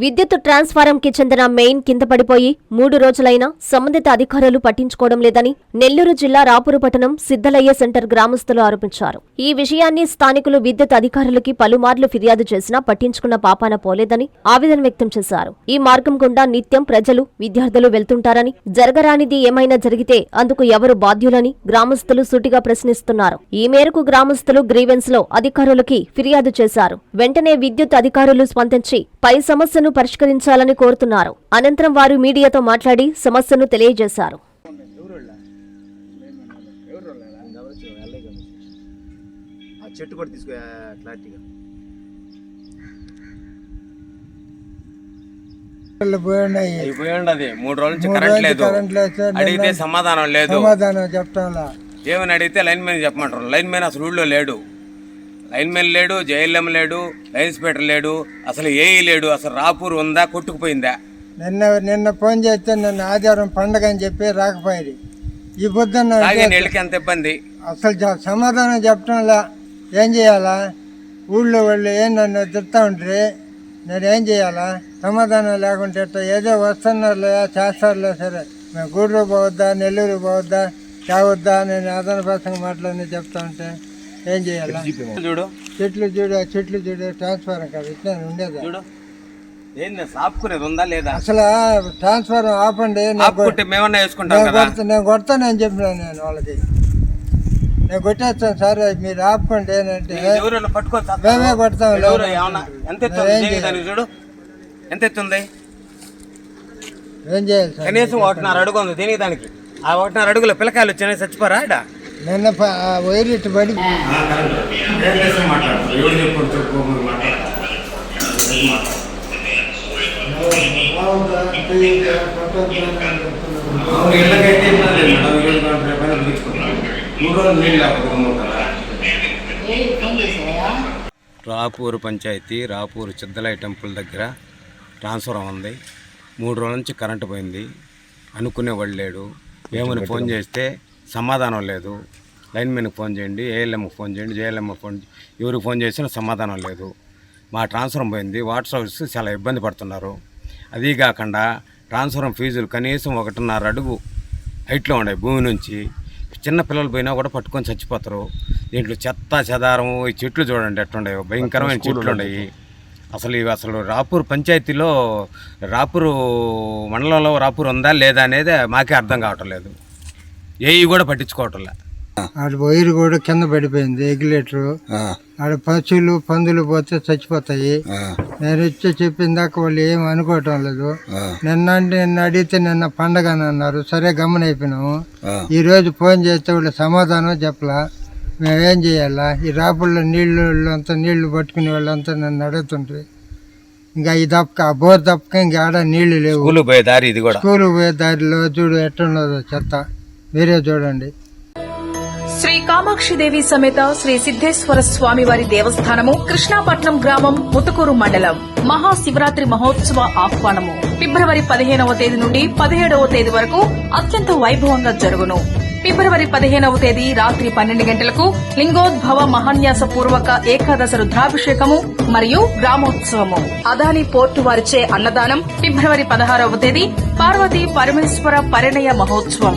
విద్యుత్ ట్రాన్స్ఫారం కి చెందిన మెయిన్ కింద పడిపోయి మూడు రోజులైనా సంబంధిత అధికారులు పట్టించుకోవడం లేదని నెల్లూరు జిల్లా రాపూరు పట్టణం సిద్దలయ్య సెంటర్ గ్రామస్తులు ఆరోపించారు. ఈ విషయాన్ని స్థానికులు విద్యుత్ అధికారులకి పలుమార్లు ఫిర్యాదు చేసినా పట్టించుకున్న పాపాన పోలేదని ఆవేదన వ్యక్తం చేశారు. ఈ మార్గం గుండా నిత్యం ప్రజలు విద్యార్థులు వెళ్తుంటారని జరగరానిది ఏమైనా జరిగితే అందుకు ఎవరు బాధ్యులని గ్రామస్తులు సూటిగా ప్రశ్నిస్తున్నారు. ఈ మేరకు గ్రామస్తులు గ్రీవెన్స్లో అధికారులకి ఫిర్యాదు చేశారు. వెంటనే విద్యుత్ అధికారులు స్పందించి పై సమస్యను పరిష్కరించాలని కోరుతున్నారు. అనంతరం వారు మీడియాతో మాట్లాడి సమస్యను తెలియజేశారు. చెట్టు కూడా తీసుకో క్లారిటీగా మూడు రోజుల నుంచి కరెంట్ లేదు. అడిగితే సమాధానం లేదు. సమాధానం చెప్తాంలా ఏమని అడిగితే లైన్ మ్యాన్ చెప్పమంటారు. లైన్ మ్యాన్ అసలు ఊళ్ళో లేడు. లైన్ మ్యాన్ లేడు జైఎల్ఎం లేడు లైన్ ఇన్స్పెక్టర్ లేడు అసలు ఏఈ లేడు అసలు రాపూర్ ఉందా కొట్టుకుపోయిందా? నిన్న నిన్న ఫోన్ చేస్తే నిన్న ఆదివారం పండగ అని చెప్పి రాకపోయేది. ఈ పొద్దున్న నీళ్ళకి ఎంత ఇబ్బంది? అసలు సమాధానం చెప్పడంలా ఏం చేయాలా? ఊళ్ళో వాళ్ళు ఏం నన్ను తిడతా ఉంటారు నేను ఏం చేయాలా? సమాధానం లేకుంటే? ఏదో వస్తున్నారులే చేస్తారులే సరే. మేము గూడూరు పోవద్దా నెల్లూరు పోవద్దా తేవద్దా నేను అదన ప్రసంగం మాటలన్నీ చెప్తా ఉంటే ఏం చేయాలా? చూడు. చెట్లు చూడు ఆ చెట్లు చూడు ట్రాన్స్ఫారం కాదు ఇట్లా ఉండేదా? చూడు. ఏంది అసలు ఆపుకునేది ఉందా లేదా? అసలు ట్రాన్స్ఫారం ఆపండి ఆపుకుంటే మేమన్నా వేసుకుంటాం నేను కదా. నేను కొడతానని చెప్పినాను నేను వాళ్ళకి. నేను కొట్టేస్తాను సార్ మీరు ఆపుకోండి ఏంటంటే ఎవరు పట్టుకోవచ్చు మేమే కొడతాం ఏమన్నా ఎంత చూడు. ఎంత ఎత్తుంది? ఏం చేయాలి సార్? కనీసం ఒకటిన్నర అడుగు ఉంది దేనికి దానికి. ఆ ఒకటిన్నర అడుగులో పిల్లకాయలు వచ్చినాయి చచ్చిపోరా ఇడ నిన్న వైర్ ఇటు పడి రాపూరు పంచాయతీ రాపూరు చిద్దలయ్య టెంపుల్ దగ్గర ట్రాన్స్ఫర్ ఉంది మూడు రోజుల నుంచి కరెంటు పోయింది. అనుకునేవాడు లేడు. ఏమని ఫోన్ చేస్తే సమాధానం లేదు. లైన్ మెన్కి ఫోన్ చేయండి ఏఎల్ఎంకి ఫోన్ చేయండి జేఎల్ఎం ఫోన్ ఎవరికి ఫోన్ చేసినా సమాధానం లేదు. మా ట్రాన్స్ఫర్ పోయింది వాటర్ సర్వీస్ చాలా ఇబ్బంది పడుతున్నారు. అదీ కాకుండా ట్రాన్స్ఫర్ ఫీజులు కనీసం ఒకటిన్నర అడుగు హైట్లో ఉన్నాయి భూమి నుంచి. చిన్న పిల్లలు పోయినా కూడా పట్టుకొని చచ్చిపోతారు. దీంట్లో చెత్త చెదారం ఈ చెట్లు చూడండి ఎట్లుండవు భయంకరమైన చెట్లు ఉన్నాయి. అసలు ఇవి అసలు రాపూర్ పంచాయతీలో రాపూరు మండలంలో రాపూర్ ఉందా లేదా అనేది మాకే అర్థం కావటం లేదు. ఏవి కూడా పట్టించుకోవటం లే. ఆడ వైర్ కూడా కింద పడిపోయింది రెగ్యులేటరు ఆడ పశువులు పందులు పోతే చచ్చిపోతాయి. నేను ఇచ్చి చెప్పిన దాకా వాళ్ళు ఏం అనుకోవటం లేదు. నిన్న అంటే నిన్న అడిగితే నిన్న పండగ అని అన్నారు. సరే గమనైపోయినాము ఈ రోజు ఫోన్ చేస్తే వాళ్ళు సమాధానం చెప్పలా. మేమేం చేయాలా? ఈ రాపుల్లో నీళ్ళు అంతా నీళ్ళు పట్టుకునే వాళ్ళంతా నన్ను అడుగుతుంటారు ఇంకా ఈ దప్పక ఆ బోర్ దప్పక ఇంకా ఆడ నీళ్ళు లేవు. స్కూల్ పోయే దారి ఇది కూడా. స్కూల్ పోయే దారిలో చూడు ఎట్టున్నదో చెత్త. మీరే చూడండి. శ్రీ కామాక్షిదేవి సమేత శ్రీ సిద్ధేశ్వర స్వామి వారి దేవస్థానము కృష్ణాపట్నం గ్రామం ముతుకూరు మండలం మహాశివరాత్రి మహోత్సవ ఆహ్వానము. ఫిబ్రవరి పదిహేనవ తేదీ నుండి పదిహేడవ తేదీ వరకు అత్యంత వైభవంగా జరుగును. ఫిబ్రవరి పదిహేనవ తేదీ రాత్రి పన్నెండు గంటలకు లింగోద్భవ మహాన్యాస పూర్వక ఏకాదశ రుద్రాభిషేకము మరియు గ్రామోత్సవము. అదాని పోర్టు వారిచే అన్నదానం ఫిబ్రవరి పదహారవ తేదీ పార్వతీ పరమేశ్వర పరిణయ మహోత్సవం.